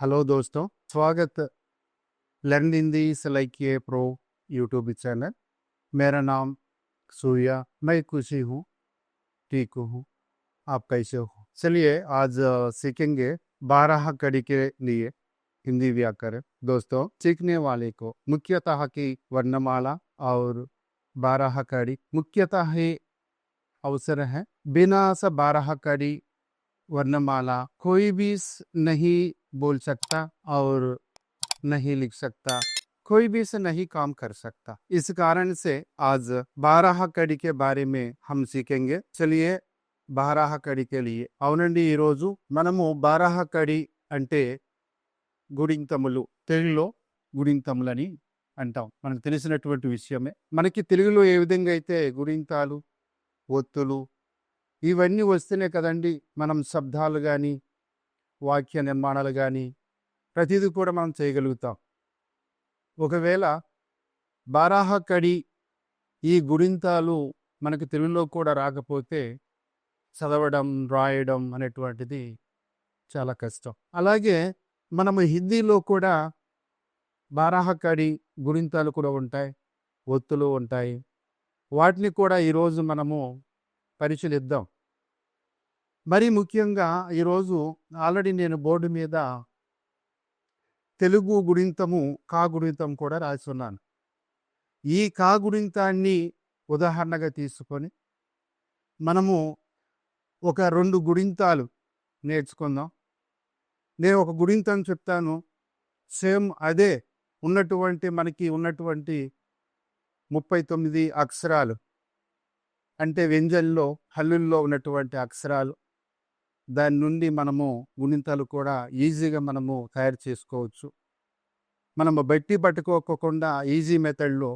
Hello दोस्तों। स्वागत learn Hindi like a pro YouTube channel. मेरा नाम सूर्या, मैं खुशी हूँ, ठीक हूँ। आप कैसे हो? चलिए, आज सीखेंगे बारह कड़ी के लिए हिंदी व्याकरण। दोस्तों, सीखने वाले को मुख्यतः की वर्णमाला और बारह कड़ी। मुख्यतः ही अवसर है। बिना स बारह कड़ी वर्णमाला कोई भी स- नहीं बोल सकता और नहीं लिख सकता कोई भी से नहीं काम कर सकता इस कारण से आज बारह कड़ी के बारे में हम सीखेंगे चलिए బారాహ కడికి लिए అవునండి ఈరోజు మనము బారాహ కడి అంటే గుడింతములు తెలుగులో గుడింతములని అంటాం మనకు తెలిసినటువంటి విషయమే మనకి తెలుగులో ఏ విధంగా అయితే గుడింతాలు ఒత్తులు ఇవన్నీ వస్తేనే కదండి మనం శబ్దాలు కానీ వాక్య నిర్మాణాలు కానీ ప్రతిదీ కూడా మనం చేయగలుగుతాం. ఒకవేళ బారాహ కడి ఈ గుడింతాలు మనకు తెలుగులో కూడా రాకపోతే చదవడం రాయడం అనేటువంటిది చాలా కష్టం. అలాగే మనము హిందీలో కూడా బారాహ కడి గురింతాలు కూడా ఉంటాయి ఒత్తులు ఉంటాయి. వాటిని కూడా ఈరోజు మనము పరిశీలిద్దాం. మరి ముఖ్యంగా ఈరోజు ఆల్రెడీ నేను బోర్డు మీద తెలుగు గుడింతము కా గుడింతం కూడా రాస్తున్నాను. ఈ కా గుడింతాన్ని ఉదాహరణగా తీసుకొని మనము ఒక రెండు గుడింతాలు నేర్చుకుందాం. నేను ఒక గుణింతం చెప్తాను. సేమ్ అదే ఉన్నటువంటి మనకి ఉన్నటువంటి ముప్పై తొమ్మిది అక్షరాలు. అంటే వ్యంజన్లో హల్లుల్లో ఉన్నటువంటి అక్షరాలు. దాని నుండి మనము గుణింతాలు కూడా ఈజీగా మనము తయారు చేసుకోవచ్చు. మనము బట్టి పట్టుకోకుండా ఈజీ మెథడ్లో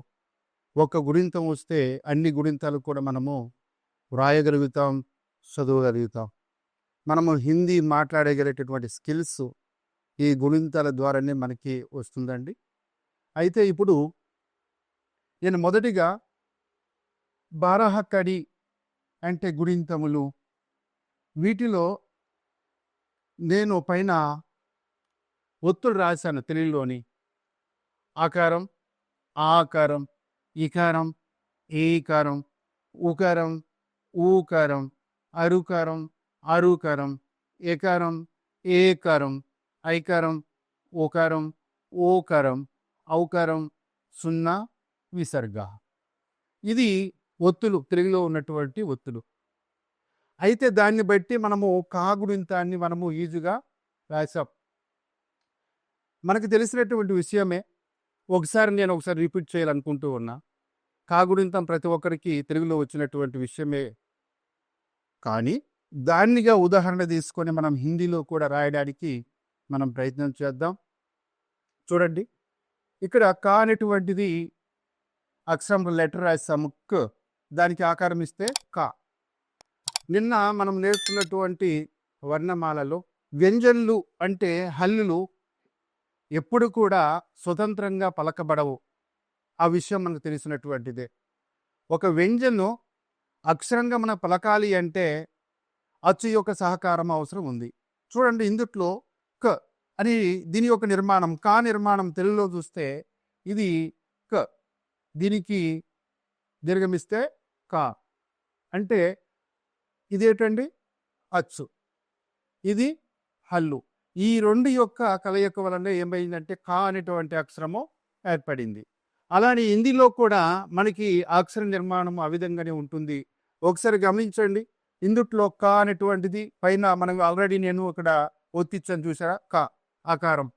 ఒక గుణింతం వస్తే అన్ని గుణింతాలు కూడా మనము వ్రాయగలుగుతాం చదవగలుగుతాం. మనము హిందీ మాట్లాడగలిగేటటువంటి స్కిల్స్ ఈ గుణింతాల ద్వారానే మనకి వస్తుందండి. అయితే ఇప్పుడు నేను మొదటిగా బారహకడి అంటే గుడింతములు వీటిలో నేను పైన ఒత్తులు రాశాను తెలుగులోని ఆకారం ఆకారం ఇకారం ఈకారం ఉకారం ఊకారం అరుకారం అరుకారం ఏకారం ఏకారం ఐకారం ఓకారం ఓకారం ఔకారం సున్నా విసర్గ. ఇది ఒత్తులు తెలుగులో ఉన్నటువంటి ఒత్తులు. అయితే దాన్ని బట్టి మనము కాగుడింతాన్ని మనము ఈజీగా రాసాం మనకు తెలిసినటువంటి విషయమే ఒకసారి నేను ఒకసారి రిపీట్ చేయాలనుకుంటూ ఉన్నా కాగుడింతం ప్రతి ఒక్కరికి తెలుగులో వచ్చినటువంటి విషయమే. కానీ దాన్నిగా ఉదాహరణ తీసుకొని మనం హిందీలో కూడా రాయడానికి మనం ప్రయత్నం చేద్దాం. చూడండి ఇక్కడ కా అనేటువంటిది అక్షరం లెటర్ రాసాము క్ దానికి ఆకారం ఇస్తే కా. నిన్న మనం నేర్చుకున్నటువంటి వర్ణమాలలో వ్యంజన్లు అంటే హల్లులు ఎప్పుడు కూడా స్వతంత్రంగా పలకబడవు. ఆ విషయం మనకు తెలిసినటువంటిదే. ఒక వ్యంజను అక్షరంగా మనం పలకాలి అంటే అచ్చు యొక్క సహకారం అవసరం ఉంది. చూడండి ఇందుట్లో క అని దీని యొక్క నిర్మాణం కా నిర్మాణం తెలుగులో చూస్తే ఇది క. దీనికి దీర్ఘమిస్తే కా. అంటే ఇదేటండి? అచ్చు. ఇది హల్లు. ఈ రెండు యొక్క కలయిక వలన ఏమైందంటే కా అనేటువంటి అక్షరము ఏర్పడింది. అలానే హిందీలో కూడా మనకి అక్షర నిర్మాణం ఆ విధంగానే ఉంటుంది. ఒకసారి గమనించండి. ఇందుట్లో కా అనేటువంటిది పైన మనం ఆల్రెడీ నేను ఇక్కడ ఒత్తిచ్చాను చూసారా? కా ఆకారం.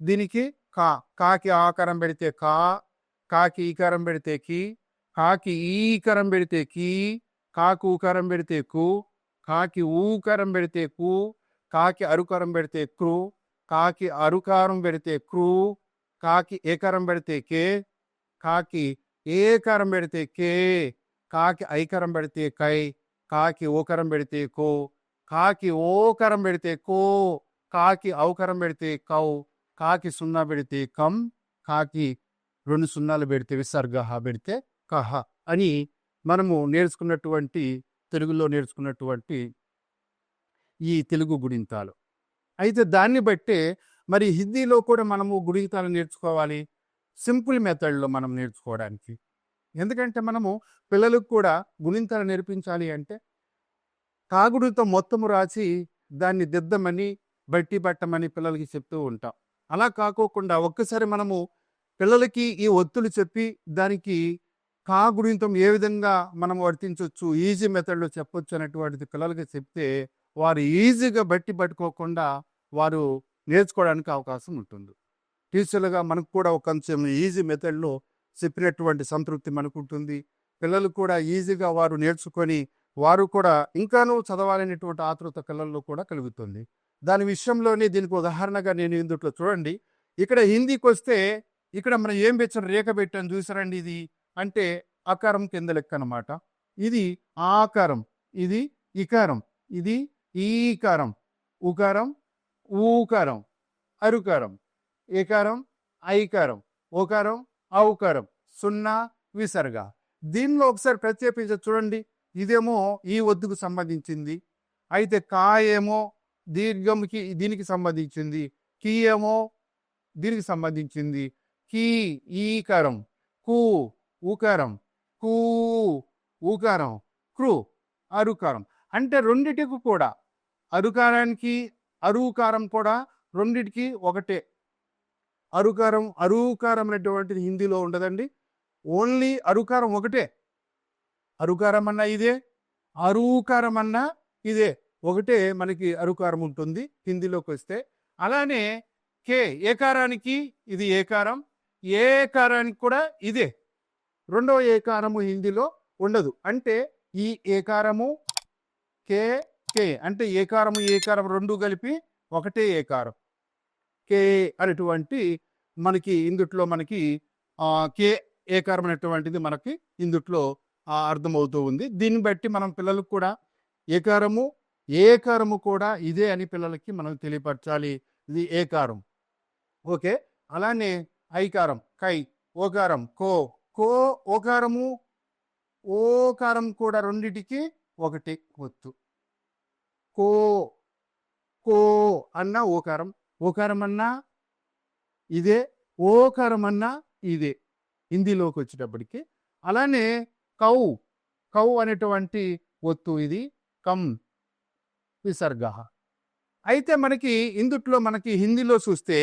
దీనికి కా. కాకి ఆకారం పెడితే కా కాకి ఈకారం పెడితే కి కాకి ఈకరం పెడితే కీ కాకు ఊకరం పెడితే కు కాకి ఊకరం పెడితే కు కాకి అరుకరం పెడితే క్రు కాకి అరుకారం పెడితే క్రు కాకి ఏకరం పెడితే కే కాకి ఏకరం పెడితే కే కాకి ఐకారం పెడితే కై కాకి ఓకరం పెడితే కో కాకి ఓకరం పెడితే కో కాకి అవకరం పెడితే కౌ కాకి సున్నా పెడితే కం కాకి రెండు సున్నాలు పెడితే విసర్గ పెడితే కహ అని మనము నేర్చుకున్నటువంటి తెలుగులో నేర్చుకున్నటువంటి ఈ తెలుగు గుణింతాలు. అయితే దాన్ని బట్టే మరి హిందీలో కూడా మనము గుణితాలు నేర్చుకోవాలి. సింపుల్ మెథడ్లో మనం నేర్చుకోవడానికి. ఎందుకంటే మనము పిల్లలకు కూడా గుణింతాలు నేర్పించాలి అంటే కాగుడితో మొత్తము రాసి దాన్ని దిద్దమని బట్టి పట్టమని పిల్లలకి చెప్తూ ఉంటాం. అలా కాకోకుండా ఒక్కసారి మనము పిల్లలకి ఈ ఒత్తులు చెప్పి దానికి కాగుణితం ఏ విధంగా మనం వర్తించవచ్చు ఈజీ మెథడ్లో చెప్పొచ్చు అనేటువంటిది పిల్లలకి చెప్తే వారు ఈజీగా బట్టి పట్టుకోకుండా వారు నేర్చుకోవడానికి అవకాశం ఉంటుంది. టీచర్లుగా మనకు కూడా ఒక కొంచెం ఈజీ మెథడ్లో చెప్పినటువంటి సంతృప్తి మనకు ఉంటుంది పిల్లలు కూడా ఈజీగా వారు నేర్చుకొని వారు కూడా ఇంకానూ చదవాలనేటువంటి ఆతృత పిల్లల్లో కూడా కలుగుతుంది. దాని విషయంలోనే దీనికి ఉదాహరణగా నేను ఇందుట్లో చూడండి. ఇక్కడ హిందీకి వస్తే ఇక్కడ మనం ఏం పెట్టాం? రేఖ పెట్టాను చూసారండి ఇది? అంటే అకారం కింద లెక్క అనమాట ఇది ఆకారం ఇది ఇకారం ఇది ఈకారం ఉకారం ఊకారం అరుకారం ఏకారం ఐకారం ఓకారం ఔకారం సున్నా విసర్గ. దీనిలో ఒకసారి ప్రత్యేకించి చూడండి. ఇదేమో ఈ ఒత్తుకు సంబంధించింది. అయితే కా ఏమో దీర్ఘంకి దీనికి సంబంధించింది. కీ ఏమో దీనికి సంబంధించింది. కీ ఈకారం. కు ఊకారం. కూ ఊకారం. క్రు అరుకారం. అంటే రెండిటికి కూడా. అరుకారానికి అరుకారం కూడా రెండిటికి ఒకటే. అరుకారం అరుకారం అనేటువంటిది హిందీలో ఉండదండి. ఓన్లీ అరుకారం ఒకటే. అరుకారం అన్నా ఇదే అరుకారం అన్నా ఇదే. ఒకటే మనకి అరుకారం ఉంటుంది హిందీలోకి వస్తే. అలానే కే ఏకారానికి ఇది ఏకారం. ఏకారానికి కూడా ఇదే. రెండవ ఏకారము హిందీలో ఉండదు. అంటే ఈ ఏకారము కే కే. అంటే ఏకారము ఏకారం రెండు కలిపి ఒకటే ఏకారం. కే అనేటువంటి మనకి ఇందుట్లో మనకి కే ఏకారం అనేటువంటిది మనకి ఇందుట్లో అర్థమవుతూ ఉంది. దీన్ని బట్టి మనం పిల్లలకు కూడా ఏకారము ఏకారము కూడా ఇదే అని పిల్లలకి మనం తెలియపరచాలి. ఇది ఏకారం. ఓకే? అలానే ఐకారం కై ఓకారం కో కో ఓకారము ఓకారం కూడా రెండిటికి ఒకటి ఒత్తు. కో కో అన్న ఓకారం ఓకారం అన్నా ఇదే ఓకారం అన్నా ఇదే హిందీలోకి వచ్చేటప్పటికి. అలానే కౌ కౌ అనేటువంటి ఒత్తు ఇది కమ్ విసర్గ. అయితే మనకి ఇందుట్లో మనకి హిందీలో చూస్తే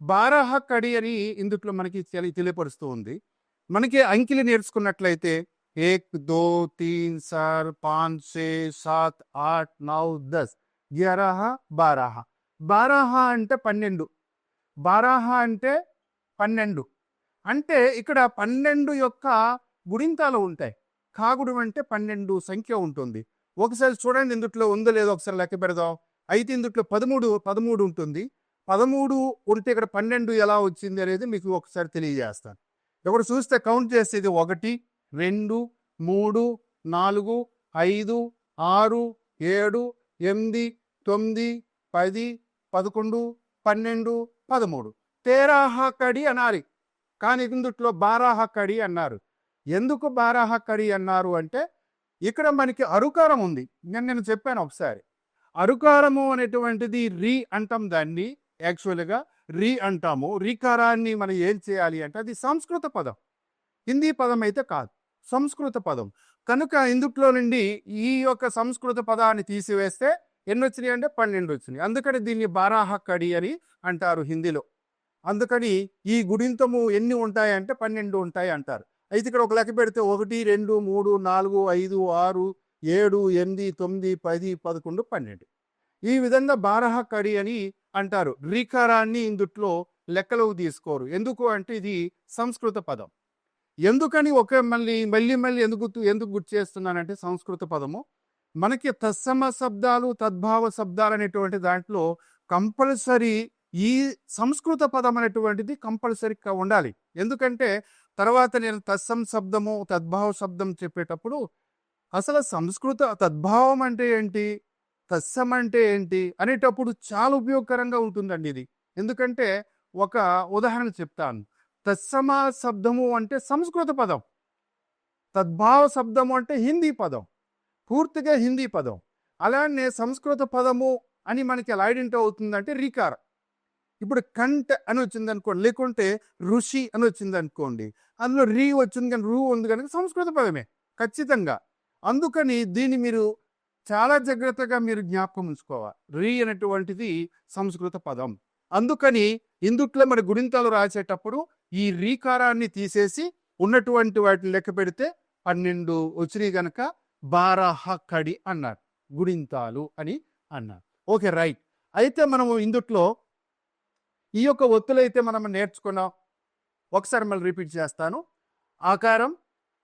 బారహ కడి అని ఇందుట్లో మనకి తెలి తెలియపరుస్తూ ఉంది. మనకి అంకిలి నేర్చుకున్నట్లయితే ఏక్ దో తీన్ సార్ పాన్ సే సాత్ ఆట్ నౌ దస్ గ్యారహ బారాహ. బారాహ అంటే పన్నెండు. బారాహ అంటే పన్నెండు. అంటే ఇక్కడ పన్నెండు యొక్క గుణింతాలు ఉంటాయి. కాగుడు అంటే పన్నెండు సంఖ్య ఉంటుంది. ఒకసారి చూడండి ఇందుట్లో ఉందో లేదో ఒకసారి లెక్క పెడదాం. అయితే ఇందుట్లో పదమూడు పదమూడు ఉంటుంది. పదమూడు ఉంటే ఇక్కడ పన్నెండు ఎలా వచ్చింది అనేది మీకు ఒకసారి తెలియజేస్తాను. ఇక్కడ చూస్తే కౌంట్ చేసేది ఒకటి రెండు మూడు నాలుగు ఐదు ఆరు ఏడు ఎనిమిది తొమ్మిది పది పదకొండు పన్నెండు పదమూడు. తేరాహకడి అనాలి. కానీ ఇందుట్లో బారాహ కడి అన్నారు. ఎందుకు బారాహకడి అన్నారు అంటే ఇక్కడ మనకి అరుకారం ఉంది. నేను నేను చెప్పాను ఒకసారి. అరుకారము అనేటువంటిది రీ అంటాం దాన్ని యాక్చువల్గా రీ అంటాము. రీకారాన్ని మనం ఏం చేయాలి అంటే అది సంస్కృత పదం. హిందీ పదం అయితే కాదు. సంస్కృత పదం. కనుక ఇందుట్లో నుండి ఈ యొక్క సంస్కృత పదాన్ని తీసివేస్తే ఎన్ని వచ్చినాయి అంటే పన్నెండు వచ్చినాయి. అందుకని దీన్ని బారాహ కడి అని అంటారు హిందీలో. అందుకని ఈ గుడింతము ఎన్ని ఉంటాయి అంటే పన్నెండు ఉంటాయి అంటారు. అయితే ఇక్కడ ఒక లెక్క పెడితే ఒకటి రెండు మూడు నాలుగు ఐదు ఆరు ఏడు ఎనిమిది తొమ్మిది పది పదకొండు పన్నెండు. ఈ విధంగా బారాహ కడి అని అంటారు. రీకారాన్ని ఇందుట్లో లెక్కలోకి తీసుకోరు. ఎందుకు అంటే ఇది సంస్కృత పదం. ఎందుకని ఒక మళ్ళీ మళ్ళీ మళ్ళీ ఎందుకు ఎందుకు గుర్తు చేస్తున్నానంటే సంస్కృత పదము. మనకి తత్సమ శబ్దాలు తద్భావ శబ్దాలు అనేటువంటి దాంట్లో కంపల్సరీ ఈ సంస్కృత పదం అనేటువంటిది కంపల్సరీగా ఉండాలి. ఎందుకంటే తర్వాత నేను తత్సం శబ్దము తద్భావ శబ్దం చెప్పేటప్పుడు అసలు సంస్కృత తద్భావం అంటే ఏంటి? తత్సం అంటే ఏంటి? అనేటప్పుడు చాలా ఉపయోగకరంగా ఉంటుందండి ఇది. ఎందుకంటే ఒక ఉదాహరణ చెప్తాను. తత్సమ శబ్దము అంటే సంస్కృత పదం. తద్భావ శబ్దము అంటే హిందీ పదం. పూర్తిగా హిందీ పదం. అలానే సంస్కృత పదము అని మనకి ఎలా ఐడెంటి అవుతుందంటే రీకారం. ఇప్పుడు కంట అని వచ్చింది అనుకోండి లేకుంటే ఋషి అని వచ్చింది అనుకోండి అందులో రీ వచ్చింది కానీ రూ ఉంది కనుక సంస్కృత పదమే ఖచ్చితంగా. అందుకని దీన్ని మీరు చాలా జాగ్రత్తగా మీరు జ్ఞాపకం ఉంచుకోవాలి. రీ అనేటువంటిది సంస్కృత పదం. అందుకని ఇందుట్లో మరి గుణింతాలు రాసేటప్పుడు ఈ రీకారాన్ని తీసేసి ఉన్నటువంటి వాటిని లెక్క పెడితే పన్నెండు వచ్చినాయి గనక బారాహ కడి అన్నారు. గుణింతాలు అని అన్నారు. Okay right. అయితే మనము ఇందుట్లో ఈ యొక్క ఒత్తులైతే మనం నేర్చుకున్నాం. ఒకసారి మళ్ళీ రిపీట్ చేస్తాను. ఆకారం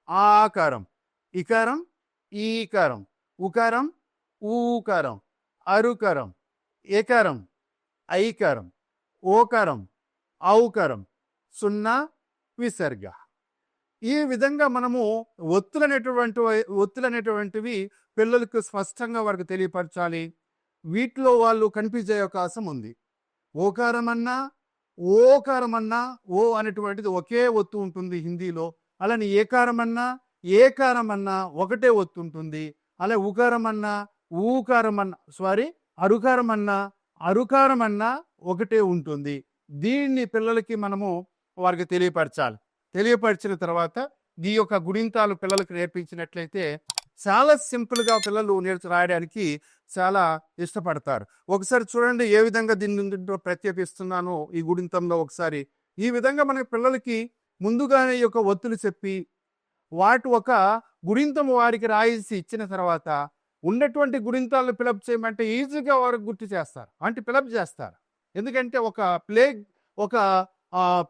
ఆకారం ఇకారం ఈకారం. ఉకారం ఊకారం అరుకారం ఏకారం ఐకారం ఓకారం ఔకారం సున్నా విసర్గ. ఈ విధంగా మనము ఒత్తులనేటువంటి ఒత్తులనేటువంటివి ఒత్తులు పిల్లలకు స్పష్టంగా వారికి తెలియపరచాలి. వీటిలో వాళ్ళు కనిపించే అవకాశం ఉంది. ఓకారం అన్నా ఓకారం అన్నా ఓ అనేటువంటిది ఒకే ఒత్తు ఉంటుంది హిందీలో. అలానే ఏకారం అన్నా ఏకారం అన్నా ఒకటే ఒత్తు ఉంటుంది. అలా ఊకారం అన్నా ఊకారం అన్నా సారీ అరుకారం అన్నా అరుకారం అన్నా ఒకటే ఉంటుంది. దీన్ని పిల్లలకి మనము వారికి తెలియపరచాలి. తెలియపరిచిన తర్వాత ఈ యొక్క గుణింతాలు పిల్లలకు నేర్పించినట్లయితే చాలా సింపుల్గా పిల్లలు నేర్చు రాయడానికి చాలా ఇష్టపడతారు. ఒకసారి చూడండి ఏ విధంగా దీన్ని ప్రత్యేపిస్తున్నానో ప్రత్యేకిస్తున్నానో ఈ గుణింతంలో ఒకసారి. ఈ విధంగా మన పిల్లలకి ముందుగానే ఈ యొక్క ఒత్తులు చెప్పి వాటి ఒక గుణింతం వారికి రాయిసి ఇచ్చిన తర్వాత ఉన్నటువంటి గుణింతాలను ఫిలప్ చేయమంటే ఈజీగా వారు గుర్తు చేస్తారు. అంటే ఫిలప్ చేస్తారు. ఎందుకంటే ఒక ప్లే ఒక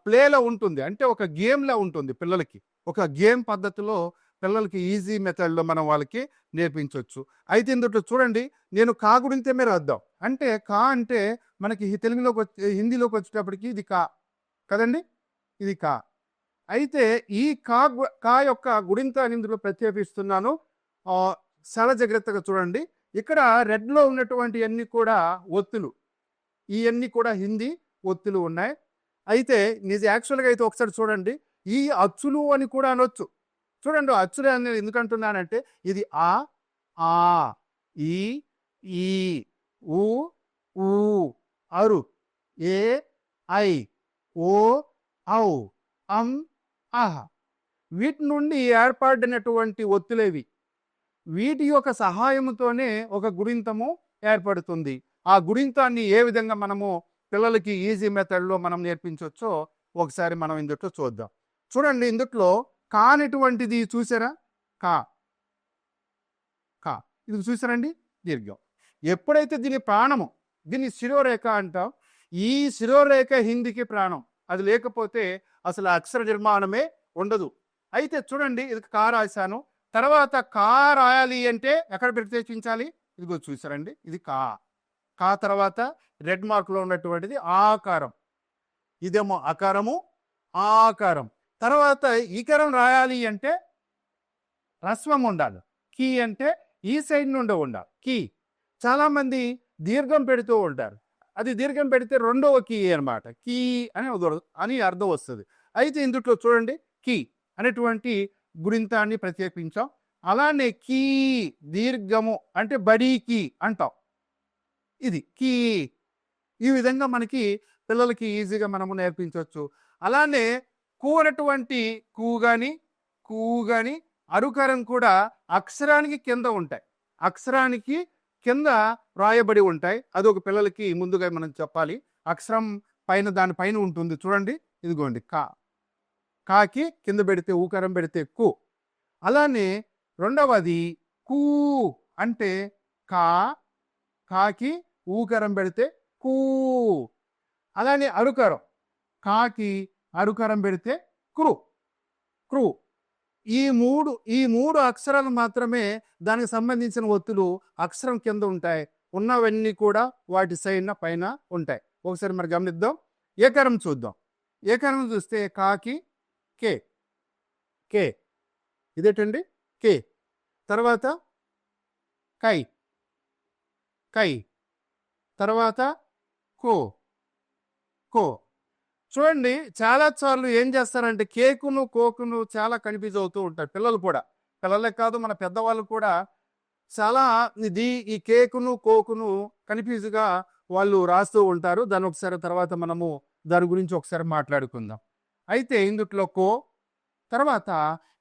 ప్లేలో ఉంటుంది. అంటే ఒక గేమ్లా ఉంటుంది పిల్లలకి. ఒక గేమ్ పద్ధతిలో పిల్లలకి ఈజీ మెథడ్లో మనం వాళ్ళకి నేర్పించవచ్చు అయితే ఇందులో చూడండి నేను కా గురింతమే మీరు అంటే కా అంటే మనకి తెలుగులోకి వచ్చే హిందీలోకి వచ్చేటప్పటికి ఇది కా. కదండి? ఇది కా. అయితే ఈ కా కా యొక్క గుడింత అని ఇందులో ప్రత్యేకిస్తున్నాను చాలా జాగ్రత్తగా చూడండి. ఇక్కడ రెడ్లో ఉన్నటువంటి అన్ని కూడా ఒత్తులు. ఇవన్నీ కూడా హిందీ ఒత్తులు ఉన్నాయి. అయితే నిజ యాక్చువల్గా అయితే ఒకసారి చూడండి. ఈ అచ్చులు అని కూడా అనొచ్చు. చూడండి అచ్చులు అని ఎందుకంటున్నానంటే ఇది ఆ ఆ ఈ ఈ ఊ ఊ అరు ఏ ఐ ఓ ఔ అం ఆహా వీటి నుండి ఏర్పడినటువంటి ఒత్తులేవి? వీటి యొక్క సహాయంతోనే ఒక గురింతము ఏర్పడుతుంది. ఆ గురింతాన్ని ఏ విధంగా మనము పిల్లలకి ఈజీ మెథడ్లో మనం నేర్పించవచ్చో ఒకసారి మనం ఇందుట్లో చూద్దాం. చూడండి ఇందుట్లో కానిటువంటిది చూసారా? కా. కా. ఇది చూసారండి? దీర్ఘం. ఎప్పుడైతే దీని ప్రాణము దీన్ని శిరోరేఖ అంటాం ఈ శిరోరేఖ హిందీకి ప్రాణం. అది లేకపోతే అసలు అక్షర నిర్మాణమే ఉండదు. అయితే చూడండి ఇది కా రాశాను. తర్వాత కా రాయాలి అంటే ఎక్కడ ప్రత్యేకించాలి? ఇదిగో చూసారండి ఇది కా. కా తర్వాత రెడ్ మార్క్లో ఉన్నటువంటిది ఆకారం. ఇదేమో అకారము ఆకారం. తర్వాత ఈకారం రాయాలి అంటే రస్వం ఉండాలి. కీ అంటే ఈ సైడ్ నుండి ఉండాలి. కీ. చాలామంది దీర్ఘం పెడుతూ ఉంటారు. అది దీర్ఘం పెడితే రెండవ కీ అనమాట. కీ అని అని అర్థం వస్తుంది. అయితే ఇందుట్లో చూడండి కీ అనేటువంటి గురింతాన్ని ప్రత్యేకించాం. అలానే కీ దీర్ఘము అంటే బడీ కీ అంటాం. ఇది కీ. ఈ విధంగా మనకి పిల్లలకి ఈజీగా మనము నేర్పించవచ్చు అలానే కూ అనేటువంటి కూ కానీ కూ కానీ అరుకరం కూడా అక్షరానికి కింద ఉంటాయి. అక్షరానికి కింద రాయబడి ఉంటాయి. అది ఒక పిల్లలకి ముందుగా మనం చెప్పాలి. అక్షరం పైన దాని పైన ఉంటుంది. చూడండి. ఇదిగోండి. కా. కాకి కింద పెడితే ఊకరం పెడితే కు. అలానే రెండవది కూ అంటే కా కాకి ఊకరం పెడితే కూ. అలానే అరుకరం. కాకి అరుకరం పెడితే క్రు క్రు ఈ మూడు ఈ మూడు అక్షరాలు మాత్రమే దానికి సంబంధించిన ఒత్తులు అక్షరం కింద ఉంటాయి. ఉన్నవన్నీ కూడా వాటి సైడ్న పైన ఉంటాయి. ఒకసారి మరి గమనిద్దాం. ఏకరం చూద్దాం. ఏకరం చూస్తే కాకి కే. కే. ఇదేటండి? కే. తర్వాత కై. కై. తర్వాత కో. కో. చూడండి చాలా సార్లు ఏం చేస్తారంటే కేకును కోకును చాలా కన్ఫ్యూజ్ అవుతూ ఉంటారు పిల్లలు కూడా. పిల్లలే కాదు మన పెద్దవాళ్ళు కూడా చాలా ఇది ఈ కేకును కోకును కన్ఫ్యూజ్గా వాళ్ళు రాస్తూ ఉంటారు. దాని ఒకసారి తర్వాత మనము దాని గురించి ఒకసారి మాట్లాడుకుందాం. అయితే ఇందుట్లో కో తర్వాత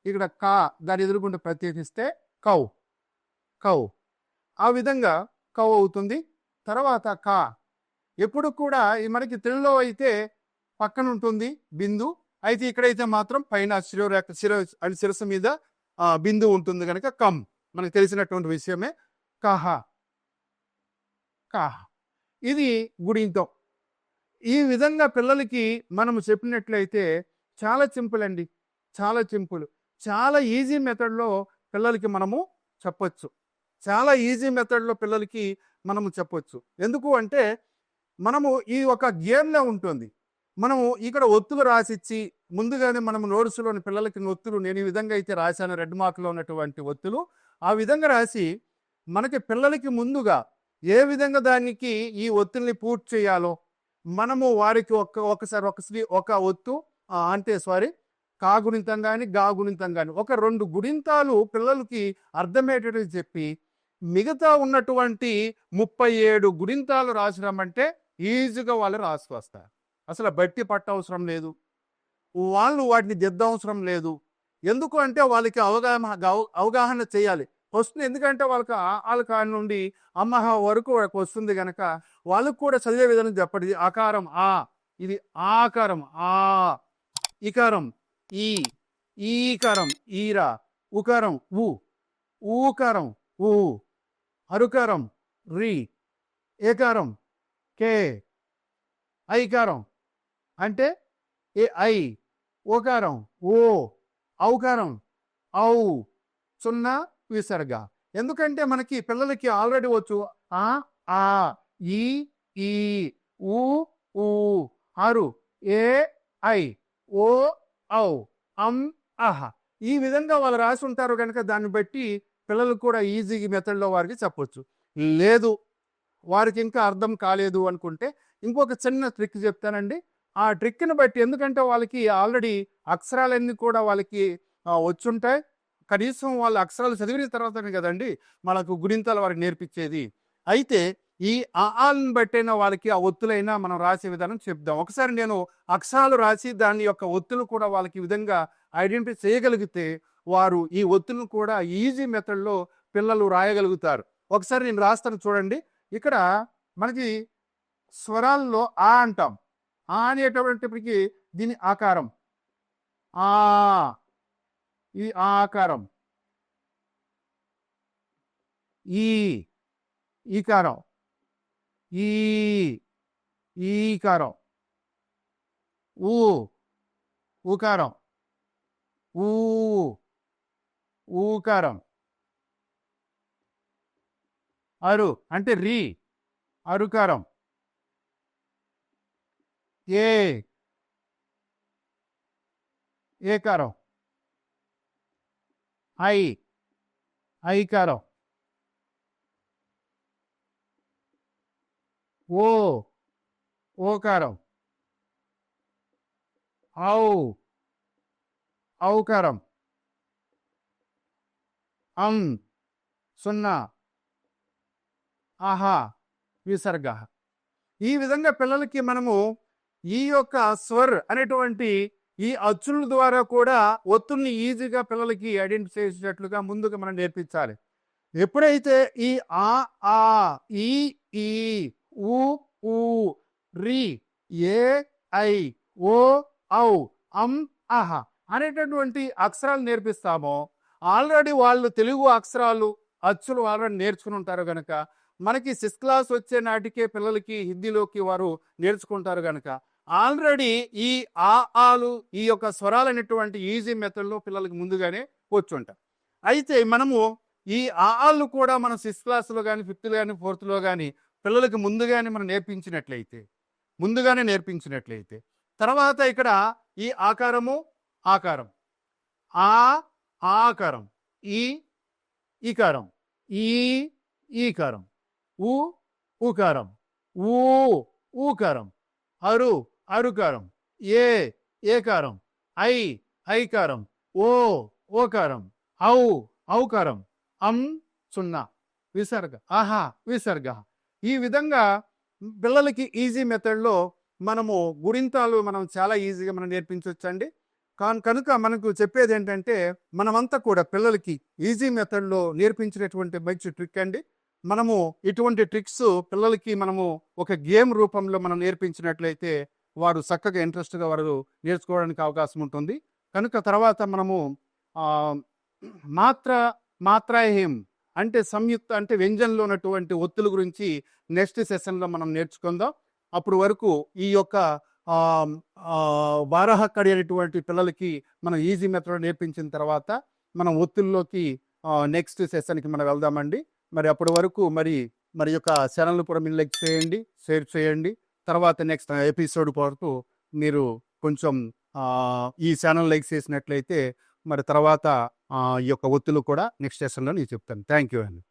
ఇక్కడ కా దాని ఎదురుకుండా ప్రత్యేకిస్తే కౌ. కౌ. ఆ విధంగా కౌ అవుతుంది. తర్వాత కా. ఎప్పుడు కూడా ఈ మనకి తెలుగులో అయితే పక్కన ఉంటుంది బిందు. అయితే ఇక్కడైతే మాత్రం పైన శిరోరేఖ శిర శిరస్సు మీద ఆ, బిందు ఉంటుంది కనుక కమ్. మనకు తెలిసినటువంటి విషయమే కాహ. కాహ. ఇది గుడింతో ఈ విధంగా పిల్లలకి మనం చెప్పినట్లయితే చాలా సింపుల్ అండి. చాలా సింపుల్. చాలా ఈజీ మెథడ్లో పిల్లలకి మనము చెప్పొచ్చు. చాలా ఈజీ మెథడ్లో పిల్లలకి మనము చెప్పొచ్చు. ఎందుకు అంటే మనము ఈ ఒక గేమ్లో ఉంటుంది. మనము ఇక్కడ ఒత్తులు రాసిచ్చి ముందుగానే మనం నోట్స్లోని పిల్లలకి ఒత్తులు నేను ఈ విధంగా అయితే రాశాను. రెడ్ మార్క్లో ఉన్నటువంటి ఒత్తులు. ఆ విధంగా రాసి మనకి పిల్లలకి ముందుగా ఏ విధంగా దానికి ఈ ఒత్తుల్ని పూర్తి చేయాలో మనము వారికి ఒక్క ఒకసారి ఒకసారి ఒక ఒత్తు ఆ, అంటే సారీ కా గుణితం కానీ గా గుణితం కానీ ఒక రెండు గుణింతాలు పిల్లలకి అర్థమయ్యేటట్టు చెప్పి మిగతా ఉన్నటువంటి ముప్పై ఏడు గుణింతాలు రాసినామంటే ఈజీగా వాళ్ళు రాసి వస్తారు. అసలు బట్టి పట్ట అవసరం లేదు. వాళ్ళు వాటిని దిద్ద అవసరం లేదు. ఎందుకు అంటే వాళ్ళకి అవగాహన అవగాహన చేయాలి. వస్తుంది ఎందుకంటే వాళ్ళకి ఆ- వాళ్ళ కాడి నుండి అమ్మహ వరకు వాళ్ళకి వస్తుంది కనుక వాళ్ళకు కూడా చదివే విధానం చెప్పండి. ఆకారం ఆ ఇది ఆకారం ఆ ఇకారం ఈ ఈకారం ఈరా ఉకారం ఉ ఊకారం ఊ అరుకారం రి ఏకారం కే ఐకారం అంటే ఏ ఐ ఓకారం ఓ ఔకారం. ఔ సున్నా విసర్గ. ఎందుకంటే మనకి పిల్లలకి ఆల్రెడీ వచ్చు. ఆ ఆ ఈ ఈ ఊ ఊ ఆరు ఏ ఐ ఓ ఔ అం అహ. ఈ విధంగా వాళ్ళు రాసి ఉంటారు కనుక దాన్ని బట్టి పిల్లలు కూడా ఈజీ మెథడ్లో వారికి చెప్పొచ్చు. లేదు వారికి ఇంకా అర్థం కాలేదు అనుకుంటే ఇంకొక చిన్న ట్రిక్ చెప్తానండి. ఆ ట్రిక్ని బట్టి ఎందుకంటే వాళ్ళకి ఆల్రెడీ అక్షరాలన్నీ కూడా వాళ్ళకి వచ్చుంటాయి. కనీసం వాళ్ళు అక్షరాలు చదివిన తర్వాతనే కదండి మనకు గుణింతాలు వారికి నేర్పించేది. అయితే ఈ ఆల్ని బట్టైనా వాళ్ళకి ఆ ఒత్తులైనా మనం రాసే విధానం చెప్దాం. ఒకసారి నేను అక్షరాలు రాసి దాని యొక్క ఒత్తులు కూడా వాళ్ళకి ఈ విధంగా ఐడెంటిఫై చేయగలిగితే వారు ఈ ఒత్తులను కూడా ఈజీ మెథడ్లో పిల్లలు రాయగలుగుతారు. ఒకసారి నేను రాస్తాను చూడండి. ఇక్కడ మనకి స్వరాల్లో ఆ అంటాం. ఆ అనేటటువంటిప్పటికి దీని ఆకారం. ఆ ఈ ఆకారం. ఈ ఈకారం. ఈ ఈకారం. ఊ ఊకారం. ఊ ఊకారం. అరు అంటే రీ అరుకారం. ఏ? ఏకారం ఐ. ఐకారం ఓ. ఓకారం ఔ ఔకారం అం. సున్నా. ఆహా. విసర్గ. ఈ విధంగా పిల్లలకి మనము ఈ యొక్క స్వర్ అనేటువంటి ఈ అచ్చుల ద్వారా కూడా ఒత్తుల్ని ఈజీగా పిల్లలకి ఐడెంటిఫై చేసేటట్లుగా ముందుగా మనం నేర్పించాలి. ఎప్పుడైతే ఈ ఆ ఆ ఈ ఈ ఊ ఊ రి ఏ ఐ ఓ ఔ అం అహ అనేటటువంటి అక్షరాలు నేర్పిస్తామో ఆల్రెడీ వాళ్ళు తెలుగు అక్షరాలు అచ్చులు ఆల్రెడీ నేర్చుకుని ఉంటారు కనుక మనకి సిక్స్త్ క్లాస్ వచ్చే నాటికే పిల్లలకి హిందీలోకి వారు నేర్చుకుంటారు కనుక ఆల్రెడీ ఈ ఆ ఆలు ఈ యొక్క స్వరాలు అనేటువంటి ఈజీ మెథడ్లో పిల్లలకి ముందుగానే వచ్చుంటారు అయితే మనము ఈ ఆ ఆలు కూడా మనం సిక్స్త్ క్లాస్లో కానీ ఫిఫ్త్లో కానీ ఫోర్త్లో కానీ పిల్లలకి ముందుగానే మనం నేర్పించినట్లయితే ముందుగానే నేర్పించినట్లయితే తర్వాత ఇక్కడ ఈ ఆకారము ఆకారం. ఆ ఆకారం. ఈ ఈకారం. ఈ ఈకారం. ఊ ఊకారం. ఊ ఊకారం. అరు అరుకారం. ఏ ఏకారం ఐ ఐకారం ఓ ఓకారం ఔ ఔకారం అం సున్నా. విసర్గ. ఆహా విసర్గ. ఈ విధంగా పిల్లలకి ఈజీ మెథడ్లో మనము గురింతాలు మనం చాలా ఈజీగా మనం నేర్పించవచ్చండి కాన్ కనుక మనకు చెప్పేది ఏంటంటే మనమంతా కూడా పిల్లలకి ఈజీ మెథడ్లో నేర్పించినటువంటి మంచి ట్రిక్ అండి. మనము ఇటువంటి ట్రిక్స్ పిల్లలకి మనము ఒక గేమ్ రూపంలో మనం నేర్పించినట్లయితే వారు చక్కగా ఇంట్రెస్ట్గా వారు నేర్చుకోవడానికి అవకాశం ఉంటుంది. కనుక తర్వాత మనము మాత్ర మాత్రాహీం అంటే సంయుక్త అంటే వ్యంజనంలో ఉన్నటువంటి ఒత్తుల గురించి నెక్స్ట్ సెషన్లో మనం నేర్చుకుందాం. అప్పుడు వరకు ఈ యొక్క ఆ, కడి వారాహక్కడి అనేటువంటి పిల్లలకి మనం ఈజీ మెథడ్ నేర్పించిన తర్వాత మనం ఒత్తుల్లోకి నెక్స్ట్ సెషన్కి మనం వెళ్దామండి. మరి అప్పటి వరకు మరి మరి యొక్క ఛానల్ కూడా మీరు లైక్ చేయండి షేర్ చేయండి. తర్వాత నెక్స్ట్ ఎపిసోడ్ వరకు మీరు కొంచెం ఈ ఛానల్ లైక్ చేసినట్లయితే మరి తర్వాత ఈ యొక్క ఒత్తులు కూడా నెక్స్ట్ సెషన్లో నేను చెప్తాను. థ్యాంక్ యూ అండి.